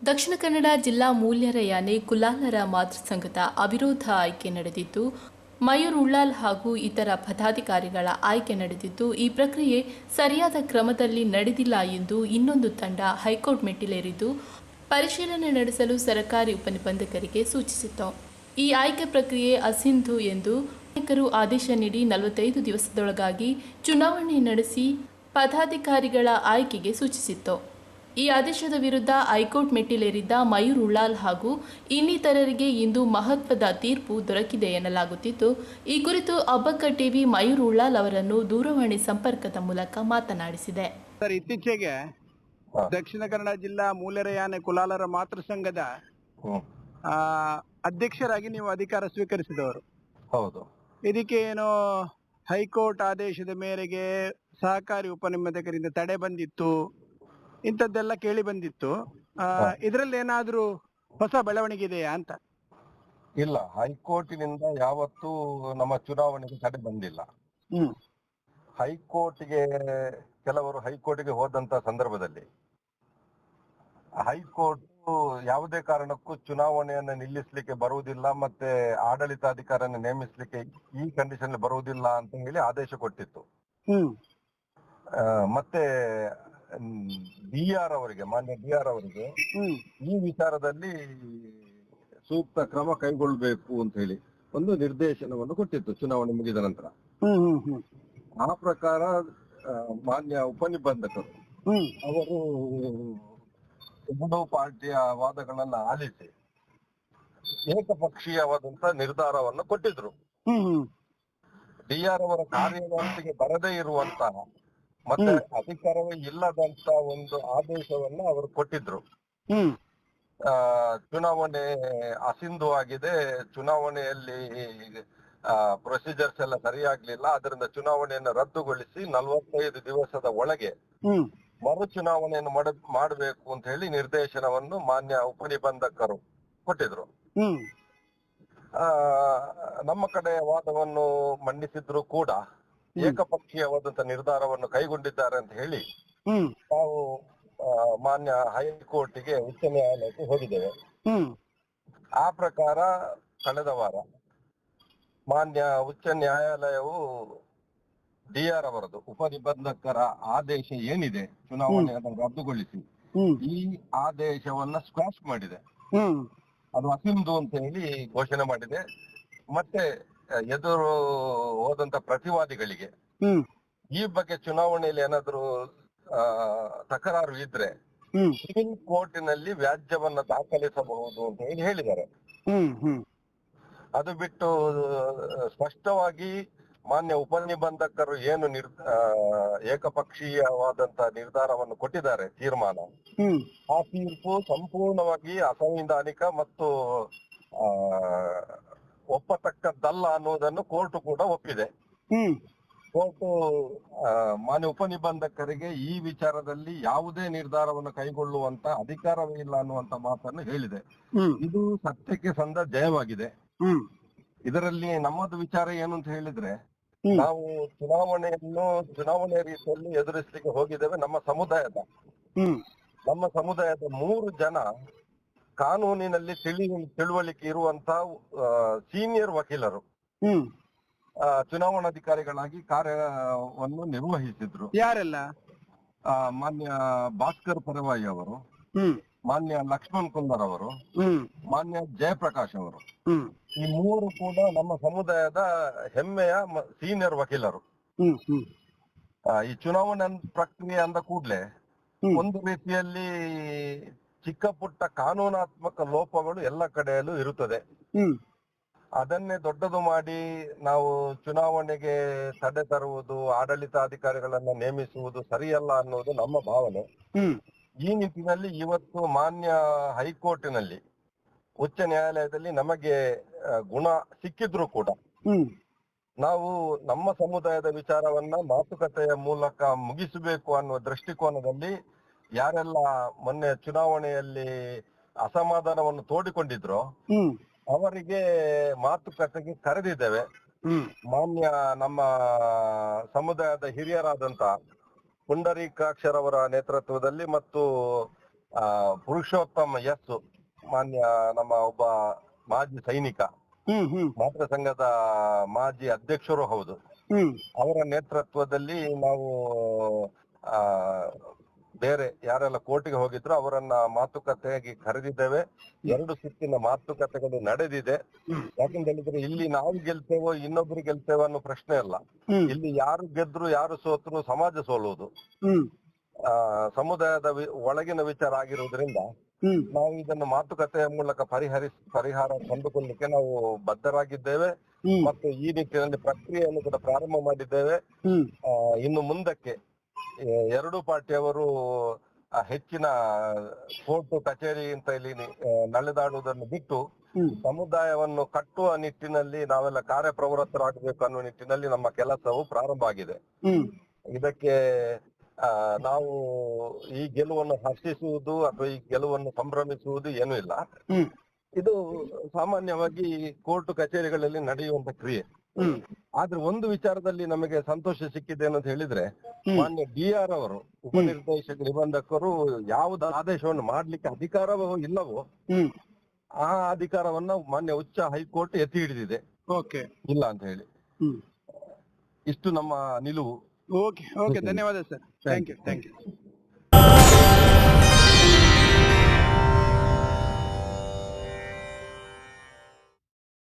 ದಕ್ಷಿಣ ಕನ್ನಡ ಜಿಲ್ಲಾ ಮೂಲ್ಯರ ಯಾನೆ ಕುಲಾಲರ ಮಾತೃ ಸಂಘದ ಅವಿರೋಧ ಆಯ್ಕೆ ನಡೆದಿದ್ದು, ಮಯೂರ್ ಉಳ್ಳಾಲ್ ಹಾಗೂ ಇತರ ಪದಾಧಿಕಾರಿಗಳ ಆಯ್ಕೆ ನಡೆದಿದ್ದು, ಈ ಪ್ರಕ್ರಿಯೆ ಸರಿಯಾದ ಕ್ರಮದಲ್ಲಿ ನಡೆದಿಲ್ಲ ಎಂದು ಇನ್ನೊಂದು ತಂಡ ಹೈಕೋರ್ಟ್ ಮೆಟ್ಟಿಲೇರಿದ್ದು, ಪರಿಶೀಲನೆ ನಡೆಸಲು ಸರ್ಕಾರಿ ಉಪನಿಬಂಧಕರಿಗೆ ಸೂಚಿಸಿತು ಈ ಆಯ್ಕೆ ಪ್ರಕ್ರಿಯೆ ಅಸಿಂಧು ಎಂದು ನಾಯಕರು ಆದೇಶ ನೀಡಿ ನಲವತ್ತೈದು ದಿವಸದೊಳಗಾಗಿ ಚುನಾವಣೆ ನಡೆಸಿ ಪದಾಧಿಕಾರಿಗಳ ಆಯ್ಕೆಗೆ ಸೂಚಿಸಿತ್ತು. ಈ ಆದೇಶದ ವಿರುದ್ಧ ಹೈಕೋರ್ಟ್ ಮೆಟ್ಟಿಲೇರಿದ್ದ ಮಯೂರ್ ಉಳ್ಳಾಲ್ ಹಾಗೂ ಇನ್ನಿತರರಿಗೆ ಇಂದು ಮಹತ್ವದ ತೀರ್ಪು ದೊರಕಿದೆ ಎನ್ನಲಾಗುತ್ತಿದ್ದು ಈ ಕುರಿತು ಅಬ್ಬಕ್ಕ ಟಿವಿ ಮಯೂರ್ ಉಳ್ಳಾಲ್ ಅವರನ್ನು ದೂರವಾಣಿ ಸಂಪರ್ಕದ ಮೂಲಕ ಮಾತನಾಡಿಸಿದೆ. ಸರ್ ಇತ್ತೀಚೆಗೆ ದಕ್ಷಿಣ ಕನ್ನಡ ಜಿಲ್ಲಾ ಮೂಲರಯಾನೆ ಕುಲಾಲರ ಮಾತೃ ಸಂಘದ ಆ, ಅಧ್ಯಕ್ಷರಾಗಿ ನೀವು ಅಧಿಕಾರ ಸ್ವೀಕರಿಸಿದವರು. ಹೌದು. ಇದಕ್ಕೆ ಏನು ಹೈಕೋರ್ಟ್ ಆದೇಶದ ಮೇರೆಗೆ ಸಹಕಾರಿ ಉಪನಿಬಂಧಕರಿಂದ ತಡೆ ಬಂದಿತ್ತು. ಇಂಥದ್ದೆಲ್ಲ ಕೇಳಿ ಬಂದಿತ್ತು. ಇದರಲ್ಲಿ ಏನಾದ್ರೂ ಹೊಸ ಬೆಳವಣಿಗೆ ಇದೆಯಾ ಅಂತ? ಇಲ್ಲ ಹೈಕೋರ್ಟಿನಿಂದ ಯಾವತ್ತೂ ನಮ್ಮ ಚುನಾವಣೆಗೆ ತಡೆ ಬಂದಿಲ್ಲ. ಹ್ಮ್. ಹೈಕೋರ್ಟ್ಗೆ ಕೆಲವರು ಹೈಕೋರ್ಟ್ಗೆ ಹೋದಂತ ಸಂದರ್ಭದಲ್ಲಿ ಹೈಕೋರ್ಟ್ ಯಾವುದೇ ಕಾರಣಕ್ಕೂ ಚುನಾವಣೆಯನ್ನು ನಿಲ್ಲಿಸ್ಲಿಕ್ಕೆ ಬರುವುದಿಲ್ಲ ಮತ್ತೆ ಆಡಳಿತಾಧಿಕಾರನ ನೇಮಿಸ್ಲಿಕ್ಕೆ ಈ ಕಂಡೀಷನ್ ಬರುವುದಿಲ್ಲ ಅಂತ ಹೇಳಿ ಆದೇಶ ಕೊಟ್ಟಿತ್ತು. ಹ್ಮ್. ಮತ್ತೆ ಡಿ ಆರ್ ಅವರಿಗೆ ಮಾನ್ಯ ಡಿ ಆರ್ ಅವರಿಗೆ ಈ ವಿಚಾರದಲ್ಲಿ ಸೂಕ್ತ ಕ್ರಮ ಕೈಗೊಳ್ಳಬೇಕು ಅಂತ ಹೇಳಿ ಒಂದು ನಿರ್ದೇಶನವನ್ನು ಕೊಟ್ಟಿತ್ತು ಚುನಾವಣೆ ಮುಗಿದ ನಂತರ. ಆ ಪ್ರಕಾರ ಮಾನ್ಯ ಉಪನಿಬಂಧಕರು ಹ್ಮ್. ಅವರು ಎರಡೂ ಪಾರ್ಟಿಯ ವಾದಗಳನ್ನ ಆಲಿಸಿ ಏಕಪಕ್ಷೀಯವಾದಂತ ನಿರ್ಧಾರವನ್ನು ಕೊಟ್ಟಿದ್ರು. ಡಿ ಆರ್ ಅವರ ಕಾರ್ಯವ್ಯಾಪ್ತಿಗೆ ಬರದೇ ಇರುವಂತಹ ಮತ್ತೆ ಅಧಿಕಾರವೇ ಇಲ್ಲದಂತ ಒಂದು ಆದೇಶವನ್ನ ಅವರು ಕೊಟ್ಟಿದ್ರು. ಆ, ಚುನಾವಣೆ ಅಸಿಂಧು ಆಗಿದೆ. ಚುನಾವಣೆಯಲ್ಲಿ ಪ್ರೊಸೀಜರ್ಸ್ ಎಲ್ಲ ಸರಿಯಾಗ್ಲಿಲ್ಲ. ಅದರಿಂದ ಚುನಾವಣೆಯನ್ನು ರದ್ದುಗೊಳಿಸಿ ನಲವತ್ತೈದು ದಿವಸದ ಒಳಗೆ ಮರು ಚುನಾವಣೆಯನ್ನು ಮಾಡ ಮಾಡಬೇಕು ಅಂತ ಹೇಳಿ ನಿರ್ದೇಶನವನ್ನು ಮಾನ್ಯ ಉಪನಿಬಂಧಕರು ಕೊಟ್ಟಿದ್ರು. ಹ್ಮ್. ಆ ನಮ್ಮ ಕಡೆ ವಾದವನ್ನು ಮಂಡಿಸಿದ್ರು ಕೂಡ. ಏಕಪಕ್ಷೀಯವಾದಂತ ನಿರ್ಧಾರವನ್ನು ಕೈಗೊಂಡಿದ್ದಾರೆ ಅಂತ ಹೇಳಿ ನಾವು ಮಾನ್ಯ ಹೈಕೋರ್ಟ್ಗೆ ಉಚ್ಚ ನ್ಯಾಯಾಲಯಕ್ಕೆ ಹೋಗಿದ್ದೇವೆ. ಹ್ಮ್. ಆ ಪ್ರಕಾರ ಕಳೆದ ವಾರ ಮಾನ್ಯ ಉಚ್ಚ ನ್ಯಾಯಾಲಯವು ಡಿ ಆರ್ ಅವರದು ಉಪನಿಬಂಧಕರ ಆದೇಶ ಏನಿದೆ ಚುನಾವಣೆಯನ್ನು ರದ್ದುಗೊಳಿಸಿ ಈ ಆದೇಶವನ್ನ ಸ್ಕ್ವಾಶ್ ಮಾಡಿದೆ. ಹ್ಮ್. ಅದು ಅಸಿಂಧು ಅಂತ ಹೇಳಿ ಘೋಷಣೆ ಮಾಡಿದೆ. ಮತ್ತೆ ಎದುರು ಹೋದಂತ ಪ್ರತಿವಾದಿಗಳಿಗೆ ಈ ಬಗ್ಗೆ ಚುನಾವಣೆಯಲ್ಲಿ ಏನಾದ್ರು ತಕರಾರು ಇದ್ರೆ ಸುಪ್ರೀಂ ಸಿವಿಲ್ ಕೋರ್ಟಿನಲ್ಲಿ ವ್ಯಾಜ್ಯವನ್ನ ದಾಖಲಿಸಬಹುದು ಅಂತ ಹೇಳಿ ಹೇಳಿದ್ದಾರೆ. ಅದು ಬಿಟ್ಟು ಸ್ಪಷ್ಟವಾಗಿ ಮಾನ್ಯ ಉಪನಿಬಂಧಕರು ಏನು ನಿರ್ ಏಕಪಕ್ಷೀಯವಾದಂತ ನಿರ್ಧಾರವನ್ನು ಕೊಟ್ಟಿದ್ದಾರೆ ತೀರ್ಮಾನ. ಆ ತೀರ್ಪು ಸಂಪೂರ್ಣವಾಗಿ ಅಸಂವಿಧಾನಿಕ ಮತ್ತು ಆ, ಒಪ್ಪತಕ್ಕದ್ದಲ್ಲ ಅನ್ನೋದನ್ನು ಕೋರ್ಟ್ ಕೂಡ ಒಪ್ಪಿದೆ. ಹ್ಮ್. ಕೋರ್ಟ್ ಮಾನ್ಯ ಉಪನಿಬಂಧಕರಿಗೆ ಈ ವಿಚಾರದಲ್ಲಿ ಯಾವುದೇ ನಿರ್ಧಾರವನ್ನು ಕೈಗೊಳ್ಳುವಂತ ಅಧಿಕಾರವೇ ಇಲ್ಲ ಅನ್ನುವಂತ ಮಾತನ್ನು ಹೇಳಿದೆ. ಇದು ಸತ್ಯಕ್ಕೆ ಸಂದ ಜಯವಾಗಿದೆ. ಹ್ಮ್. ಇದರಲ್ಲಿ ನಮ್ಮದು ವಿಚಾರ ಏನು ಅಂತ ಹೇಳಿದ್ರೆ ನಾವು ಚುನಾವಣೆಯನ್ನು ಚುನಾವಣೆ ರೀತಿಯಲ್ಲಿ ಎದುರಿಸಲಿಕ್ಕೆ ಹೋಗಿದ್ದೇವೆ ನಮ್ಮ ಸಮುದಾಯದ. ಹ್ಮ್. ನಮ್ಮ ಸಮುದಾಯದ ಮೂರು ಜನ ಕಾನೂನಿನಲ್ಲಿ ತಿಳಿ ತಿಳುವಳಿಕೆ ಇರುವಂತಹ ಸೀನಿಯರ್ ವಕೀಲರು. ಚುನಾವಣಾಧಿಕಾರಿಗಳಾಗಿ ಕಾರ್ಯವನ್ನು ನಿರ್ವಹಿಸಿದ್ರು. ಯಾರೆಲ್ಲ? ಮಾನ್ಯ ಭಾಸ್ಕರ್ ಪರವಾಯಿ ಅವರು ಮಾನ್ಯ ಲಕ್ಷ್ಮಣ್ ಕುಂದರ್ ಅವರು ಮಾನ್ಯ ಜಯಪ್ರಕಾಶ್ ಅವರು. ಈ ಮೂರು ಕೂಡ ನಮ್ಮ ಸಮುದಾಯದ ಹೆಮ್ಮೆಯ ಸೀನಿಯರ್ ವಕೀಲರು. ಈ ಚುನಾವಣೆ ಪ್ರಕ್ರಿಯೆ ಅಂದ ಕೂಡಲೇ ಒಂದು ರೀತಿಯಲ್ಲಿ ಚಿಕ್ಕ ಪುಟ್ಟ ಕಾನೂನಾತ್ಮಕ ಲೋಪಗಳು ಎಲ್ಲ ಕಡೆಯಲ್ಲೂ ಇರುತ್ತದೆ. ಅದನ್ನೇ ದೊಡ್ಡದು ಮಾಡಿ ನಾವು ಚುನಾವಣೆಗೆ ತಡೆ ತರುವುದು ಆಡಳಿತಾಧಿಕಾರಿಗಳನ್ನ ನೇಮಿಸುವುದು ಸರಿಯಲ್ಲ ಅನ್ನೋದು ನಮ್ಮ ಭಾವನೆ. ಈ ನಿಟ್ಟಿನಲ್ಲಿ ಇವತ್ತು ಮಾನ್ಯ ಹೈಕೋರ್ಟಿನಲ್ಲಿ ಉಚ್ಚ ನ್ಯಾಯಾಲಯದಲ್ಲಿ ನಮಗೆ ಗುಣ ಸಿಕ್ಕಿದ್ರು ಕೂಡ ಹ್ಮ್. ನಾವು ನಮ್ಮ ಸಮುದಾಯದ ವಿಚಾರವನ್ನ ಮಾತುಕತೆಯ ಮೂಲಕ ಮುಗಿಸಬೇಕು ಅನ್ನುವ ದೃಷ್ಟಿಕೋನದಲ್ಲಿ ಯಾರೆಲ್ಲ ಮೊನ್ನೆ ಚುನಾವಣೆಯಲ್ಲಿ ಅಸಮಾಧಾನವನ್ನು ತೋಡಿಕೊಂಡಿದ್ರು ಅವರಿಗೆ ಮಾತುಕತೆಗೆ ಕರೆದಿದ್ದೇವೆ. ಮಾನ್ಯ ನಮ್ಮ ಸಮುದಾಯದ ಹಿರಿಯರಾದಂತ ಪುಂಡರೀಕಾಕ್ಷರವರ ನೇತೃತ್ವದಲ್ಲಿ ಮತ್ತು ಆ, ಪುರುಷೋತ್ತಮ ಎಸ್ ಮಾನ್ಯ ನಮ್ಮ ಒಬ್ಬ ಮಾಜಿ ಸೈನಿಕ. ಮಾತೃ ಸಂಘದ ಮಾಜಿ ಅಧ್ಯಕ್ಷರು ಹೌದು. ಅವರ ನೇತೃತ್ವದಲ್ಲಿ ನಾವು ಆ ಬೇರೆ ಯಾರೆಲ್ಲ ಕೋರ್ಟಿಗೆ ಹೋಗಿದ್ರು ಅವರನ್ನ ಮಾತುಕತೆಗೆ ಕರೆದಿದ್ದೇವೆ. ಎರಡು ಸುತ್ತಿನ ಮಾತುಕತೆಗಳು ನಡೆದಿದೆ. ಯಾಕಂತ ಹೇಳಿದ್ರೆ ಇಲ್ಲಿ ನಾವು ಗೆಲ್ತೇವೋ, ಇನ್ನೊಬ್ರು ಗೆಲ್ತೇವೋ ಅನ್ನೋ ಪ್ರಶ್ನೆ ಅಲ್ಲ. ಇಲ್ಲಿ ಯಾರು ಗೆದ್ರು, ಯಾರು ಸೋತ್ರು ಸಮಾಜ ಸೋಲುವುದು. ಆ, ಸಮುದಾಯದ ಒಳಗಿನ ವಿಚಾರ ಆಗಿರುವುದರಿಂದ ನಾವು ಇದನ್ನು ಮಾತುಕತೆಯ ಮೂಲಕ ಪರಿಹರಿಸ, ಪರಿಹಾರ ಕಂಡುಕೊಳ್ಳಿಕ್ಕೆ ನಾವು ಬದ್ಧರಾಗಿದ್ದೇವೆ. ಮತ್ತು ಈ ನಿಟ್ಟಿನಲ್ಲಿ ಪ್ರಕ್ರಿಯೆಯನ್ನು ಕೂಡ ಪ್ರಾರಂಭ ಮಾಡಿದ್ದೇವೆ. ಇನ್ನು ಮುಂದಕ್ಕೆ ಎರಡೂ ಪಾರ್ಟಿಯವರು ಹೆಚ್ಚಿನ ಕೋರ್ಟ್ ಕಚೇರಿ ಅಂತ ಇಲ್ಲಿ ನಡೆದಾಡುವುದನ್ನು ಬಿಟ್ಟು ಸಮುದಾಯವನ್ನು ಕಟ್ಟುವ ನಿಟ್ಟಿನಲ್ಲಿ ನಾವೆಲ್ಲ ಕಾರ್ಯಪ್ರವೃತ್ತರಾಗಬೇಕು ಅನ್ನೋ ನಿಟ್ಟಿನಲ್ಲಿ ನಮ್ಮ ಕೆಲಸವು ಪ್ರಾರಂಭ ಆಗಿದೆ. ಇದಕ್ಕೆ ಆ, ನಾವು ಈ ಗೆಲುವನ್ನು ಹರ್ಷಿಸುವುದು ಅಥವಾ ಈ ಗೆಲುವನ್ನು ಸಂಭ್ರಮಿಸುವುದು ಏನೂ ಇಲ್ಲ. ಇದು ಸಾಮಾನ್ಯವಾಗಿ ಕೋರ್ಟ್ ಕಚೇರಿಗಳಲ್ಲಿ ನಡೆಯುವಂತ ಕ್ರಿಯೆ. ಆದ್ರೆ ಒಂದು ವಿಚಾರದಲ್ಲಿ ನಮಗೆ ಸಂತೋಷ ಸಿಕ್ಕಿದೆ ಅಂತ ಹೇಳಿದ್ರೆ ಮಾನ್ಯ ಡಿ ಆರ್ ಅವರು ಉಪನಿರ್ದೇಶಕ ನಿಬಂಧಕರು ಯಾವ್ದು ಆದೇಶವನ್ನು ಮಾಡ್ಲಿಕ್ಕೆ ಅಧಿಕಾರವೋ ಇಲ್ಲವೋ ಆ ಅಧಿಕಾರವನ್ನ ಮಾನ್ಯ ಉಚ್ಚ ಹೈಕೋರ್ಟ್ ಎತ್ತಿ ಹಿಡಿದಿದೆ. ಓಕೆ. ಇಲ್ಲ ಅಂತ ಹೇಳಿ. ಇಷ್ಟು ನಮ್ಮ ನಿಲುವು. ಓಕೆ ಓಕೆ ಧನ್ಯವಾದ sir. Thank you thank you